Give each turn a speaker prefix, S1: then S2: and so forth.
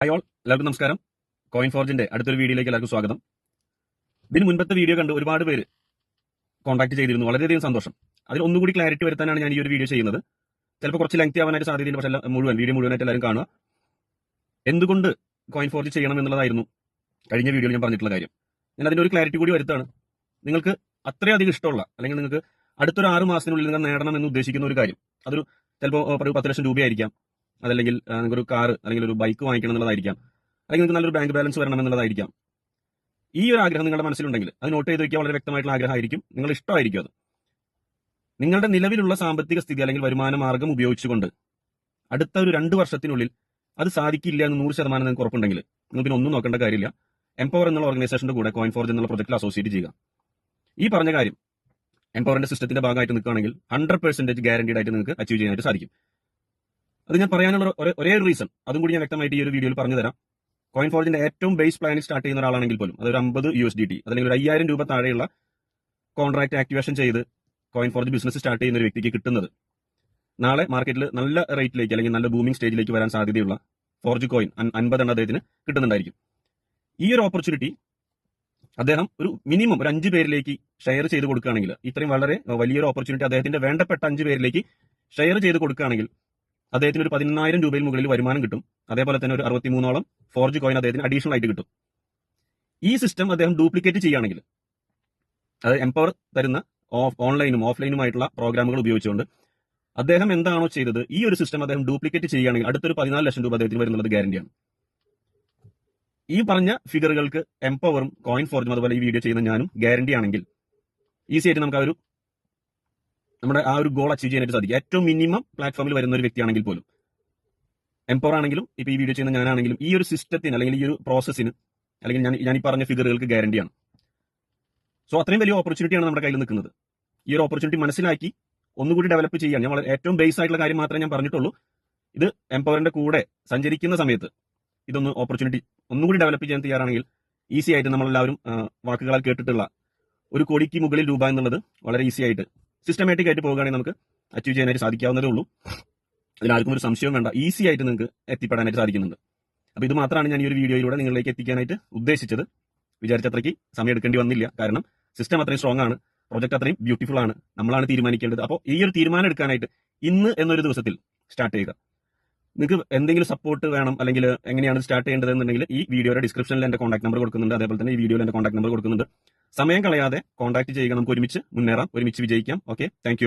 S1: Hi all എല്ലാവർക്കും നമസ്കാരം. Coin ഫോർജിന്റെ അടുത്തൊരു വീഡിയോയിലേക്ക് എല്ലാവർക്കും സ്വാഗതം. ഇതിന് മുൻപത്തെ വീഡിയോ കണ്ട് ഒരുപാട് പേര് കോൺടാക്ട് ചെയ്തിരുന്നു. വളരെയധികം സന്തോഷം. അതിൽ ഒന്നുകൂടി ക്ലാരിറ്റി വരുത്താനാണ് ഞാൻ ഈ ഒരു വീഡിയോ ചെയ്യുന്നത്. ചിലപ്പോൾ കുറച്ച് ലെങ്തി ആവാനായിട്ട് സാധ്യതയുണ്ട്. പക്ഷേ മുഴുവൻ വീഡിയോ മുഴുവനായിട്ട് എല്ലാവരും കാണുക. എന്തുകൊണ്ട് കോയിൻ ഫോർജ് ചെയ്യണം എന്നുള്ളതായിരുന്നു കഴിഞ്ഞ വീഡിയോയിൽ ഞാൻ പറഞ്ഞിട്ടുള്ള കാര്യം. ഞാൻ അതിന്റെ ഒരു ക്ലാരിറ്റി കൂടി വരുത്താണ് നിങ്ങൾക്ക് അത്രയധികം ഇഷ്ടമുള്ള അല്ലെങ്കിൽ നിങ്ങൾക്ക് അടുത്തൊരു ആറ് മാസത്തിനുള്ളിൽ നിങ്ങൾ നേടണം എന്ന് ഉദ്ദേശിക്കുന്ന ഒരു കാര്യം. അതൊരു ചിലപ്പോൾ പത്ത് ലക്ഷം രൂപയായിരിക്കാം. അതല്ലെങ്കിൽ നിങ്ങൾക്കൊരു കാർ അല്ലെങ്കിൽ ഒരു ബൈക്ക് വാങ്ങിക്കണം എന്നുള്ളതായിരിക്കാം. അല്ലെങ്കിൽ നിങ്ങൾക്ക് നല്ലൊരു ബാങ്ക് ബാലൻസ് വരണം എന്നുള്ളതായിരിക്കാം. ഈ ഒരു ആഗ്രഹം നിങ്ങളുടെ മനസ്സിലുണ്ടെങ്കിൽ അത് നോട്ട് ചെയ്ത് വയ്ക്കാൻ വളരെ വ്യക്തമായിട്ടുള്ള ആഗ്രഹമായിരിക്കും. നിങ്ങൾ ഇഷ്ടമായിരിക്കും അത്. നിങ്ങളുടെ നിലവിലുള്ള സാമ്പത്തിക സ്ഥിതി അല്ലെങ്കിൽ വരുമാന മാർഗം ഉപയോഗിച്ചുകൊണ്ട് അടുത്ത ഒരു രണ്ട് വർഷത്തിനുള്ളിൽ അത് സാധിക്കില്ല എന്ന് നൂറ് ശതമാനം നിങ്ങൾക്ക് ഉറപ്പുണ്ടെങ്കിൽ നിങ്ങൾ പിന്നെ ഒന്നും നോക്കേണ്ട കാര്യമില്ല. എംപവർ എന്നുള്ള ഓർഗനൈസേഷന്റെ കൂടെ കോയിൻ ഫോർജ് എന്നുള്ള പ്രൊജക്റ്റിൽ അസോസിയേറ്റ് ചെയ്യുക. ഈ പറഞ്ഞ കാര്യം എംപവറിന്റെ സിസ്റ്റത്തിന്റെ ഭാഗമായിട്ട് നിൽക്കുകയാണെങ്കിൽ ഹൺഡ്രഡ് പെർസെന്റേജ് ഗ്യാരണ്ടീഡ് ആയിട്ട് നിങ്ങൾക്ക് അച്ചീവ് ചെയ്യാനായിട്ട് സാധിക്കും. അത് ഞാൻ പറയാനുള്ള ഒരേ- റീസൺ അതും കൂടി ഞാൻ വ്യക്തമായിട്ട് ഈ ഒരു വീഡിയോയിൽ പറഞ്ഞു തരാം. കോയിൻ ഫോർജിന്റെ ഏറ്റവും ബേസ് പ്ലാനിൽ സ്റ്റാർട്ട് ചെയ്യുന്ന ഒരാളാണെങ്കിൽ പോലും അതൊരു അമ്പത് യു എസ് ഡി ടി അല്ലെങ്കിൽ ഒരു അയ്യായിരം രൂപ താഴെയുള്ള കോൺട്രാക്ട് ആക്ടിവേഷൻ ചെയ്ത് കോയിൻ ഫോർജ് ബിസിനസ് സ്റ്റാർട്ട് ചെയ്യുന്ന ഒരു വ്യക്തിക്ക് കിട്ടുന്നത്. നാളെ മാർക്കറ്റിൽ നല്ല റേറ്റിലേക്ക് അല്ലെങ്കിൽ നല്ല ബൂമിംഗ് സ്റ്റേജിലേക്ക് വരാൻ സാധ്യതയുള്ള ഫോർജ് കോയിൻ അൻപതെണ്ണം അദ്ദേഹത്തിന് കിട്ടുന്നുണ്ടായിരിക്കും. ഈ ഒരു ഓപ്പർച്യൂണിറ്റി അദ്ദേഹം ഒരു മിനിമം ഒരു അഞ്ച് പേരിലേക്ക് ഷെയർ ചെയ്ത് കൊടുക്കുകയാണെങ്കിൽ ഇത്രയും വളരെ വലിയൊരു ഓപ്പർച്യൂണിറ്റി അദ്ദേഹത്തിന്റെ വേണ്ടപ്പെട്ട അഞ്ച് പേരിലേക്ക് ഷെയർ ചെയ്ത് കൊടുക്കുകയാണെങ്കിൽ അദ്ദേഹത്തിന് ഒരു പതിനായിരം രൂപയിൽ മുകളിൽ വരുമാനം കിട്ടും. അതേപോലെ തന്നെ ഒരു അറുപത്തിമൂന്നോളം ഫോർജ് കോയിൻ അദ്ദേഹത്തിന് അഡീഷണൽ ആയിട്ട് കിട്ടും. ഈ സിസ്റ്റം അദ്ദേഹം ഡ്യൂപ്ലിക്കേറ്റ് ചെയ്യുകയാണെങ്കിൽ അത് എംപവർ തരുന്ന ഓൺലൈനും ഓഫ്ലൈനുമായിട്ടുള്ള പ്രോഗ്രാമുകൾ ഉപയോഗിച്ചുകൊണ്ട് അദ്ദേഹം എന്താണോ ചെയ്തത് ഈ ഒരു സിസ്റ്റം അദ്ദേഹം ഡ്യൂപ്ലിക്കേറ്റ് ചെയ്യുകയാണെങ്കിൽ അടുത്തൊരു പതിനാല് ലക്ഷം രൂപ അദ്ദേഹത്തിന് വരുന്നുള്ളത് ഗ്യാരണ്ടിയാണ് ഈ പറഞ്ഞ ഫിഗറുകൾക്ക് എംപവറും കോയിൻ ഫോർജും അതുപോലെ ഈ വീഡിയോ ചെയ്യുന്ന ഞാനും ഗ്യാരണ്ടി ആണെങ്കിൽ ഈസി ആയിട്ട് നമുക്ക് ആ ഒരു നമ്മുടെ ആ ഒരു ഗോൾ അച്ചീവ് ചെയ്യാനായിട്ട് സാധിക്കും. ഏറ്റവും മിനിമം പ്ലാറ്റ്ഫോമിൽ വരുന്ന ഒരു വ്യക്തിയാണെങ്കിൽ പോലും. എംപവർ ആണെങ്കിലും ഇപ്പൊ ഈ വീഡിയോ ചെയ്യുന്ന ഞാനാണെങ്കിലും ഈ ഒരു സിസ്റ്റത്തിന് അല്ലെങ്കിൽ ഈ ഒരു പ്രോസസ്സിന് അല്ലെങ്കിൽ ഞാൻ ഞാൻ ഈ പറഞ്ഞ ഫിഗറുകൾക്ക് ഗ്യാരണ്ടിയാണ് സോ അത്രയും വലിയ ഓപ്പർച്യൂണിറ്റിയാണ് നമ്മുടെ കയ്യിൽ നിൽക്കുന്നത്. ഈ ഒരു ഓപ്പർച്യൂണിറ്റി മനസ്സിലാക്കി ഒന്നുകൂടി ഡെവലപ്പ് ചെയ്യാൻ ഞാൻ വളരെ ഏറ്റവും ബേസ് ആയിട്ടുള്ള കാര്യം മാത്രമേ ഞാൻ പറഞ്ഞിട്ടുള്ളൂ. ഇത് എംപവറിന്റെ കൂടെ സഞ്ചരിക്കുന്ന സമയത്ത് ഇതൊന്ന് ഓപ്പർച്യൂണിറ്റി ഒന്നുകൂടി ഡെവലപ്പ് ചെയ്യാൻ തയ്യാറാണെങ്കിൽ ഈസി ആയിട്ട് നമ്മളെല്ലാവരും വാക്കുകളാൽ കേട്ടിട്ടുള്ള ഒരു കോടിക്ക് മുകളിൽ രൂപ എന്നുള്ളത് വളരെ ഈസി ആയിട്ട് സിസ്റ്റമാറ്റിക് ആയിട്ട് പോകുകയാണെങ്കിൽ നമുക്ക് അച്ചീവ് ചെയ്യാനായിട്ട് സാധിക്കാവുന്നതേ ഉള്ളൂ. അതിലാർക്കും ഒരു സംശയവും വേണ്ട. ഈസി ആയിട്ട് നിങ്ങൾക്ക് എത്തിപ്പെടാനായിട്ട് സാധിക്കുന്നുണ്ട്. അപ്പോൾ ഇത് മാത്രമാണ് ഞാൻ ഈ ഒരു വീഡിയോയിലൂടെ നിങ്ങളിലേക്ക് എത്തിക്കാനായിട്ട് ഉദ്ദേശിച്ചത്. വിചാരിച്ചത്രയ്ക്ക് സമയം എടുക്കേണ്ടി വന്നില്ല. കാരണം സിസ്റ്റം അത്രയും സ്ട്രോങ് ആണ്. പ്രോജക്റ്റ് അത്രയും ബ്യൂട്ടിഫുൾ ആണ്. നമ്മളാണ് തീരുമാനിക്കേണ്ടത്. അപ്പോൾ ഈ ഒരു തീരുമാനം എടുക്കാനായിട്ട് ഇന്ന് എന്നൊരു ദിവസത്തിൽ സ്റ്റാർട്ട് ചെയ്യുക. നിങ്ങൾക്ക് എന്തെങ്കിലും സപ്പോർട്ട് വേണം അല്ലെങ്കിൽ എങ്ങനെയാണ് സ്റ്റാർട്ട് ചെയ്യേണ്ടത് എന്നുണ്ടെങ്കിൽ ഈ വീഡിയോയുടെ ഡിസ്ക്രിപ്ഷനിൽ എന്റെ കോൺടാക്ട് നമ്പർ കൊടുക്കുന്നുണ്ട്. അതേപോലെ തന്നെ ഈ വീഡിയോയിൽ എന്റെ കോൺടാക്ട് നമ്പർ കൊടുക്കുന്നുണ്ട്. സമയം കളയാതെ കോൺടാക്ട് ചെയ്യുക നമുക്ക് ഒരുമിച്ച് മുന്നേറാം. ഒരുമിച്ച് വിജയിക്കാം. Okay thank